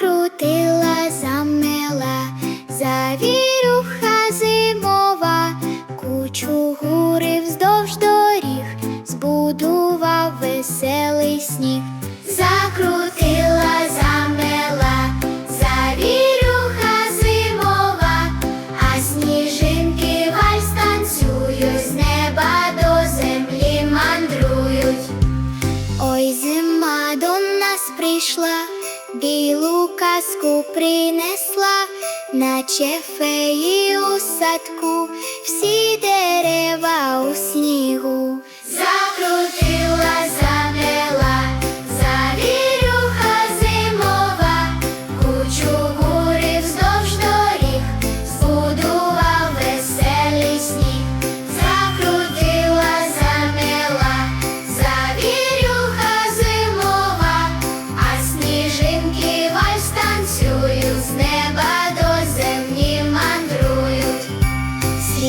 закрутила, замила, завірюха зимова, кучу гури вздовж доріг, збудував веселий сніг, закрутила, замила, завірюха зимова, а сніжинки вальс танцюють з неба до землі мандрують. Ой, зима до нас прийшла білу казку принесла, наче феї у садку, всі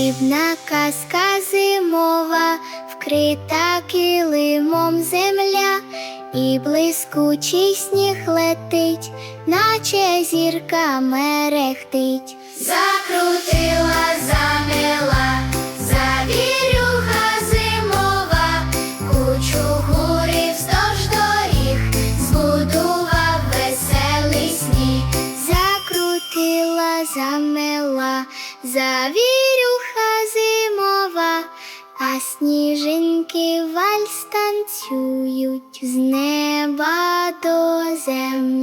Срібна казка зимова, вкрита килимом земля, і блискучий сніг летить, наче зірка мерехтить. Закрутила, замела, завірюха зимова, кучу гури вздовж доріг, збудував веселий сніг, закрутила, замела, завірюха зимова, а сніжинки вальс танцюють, з неба до землі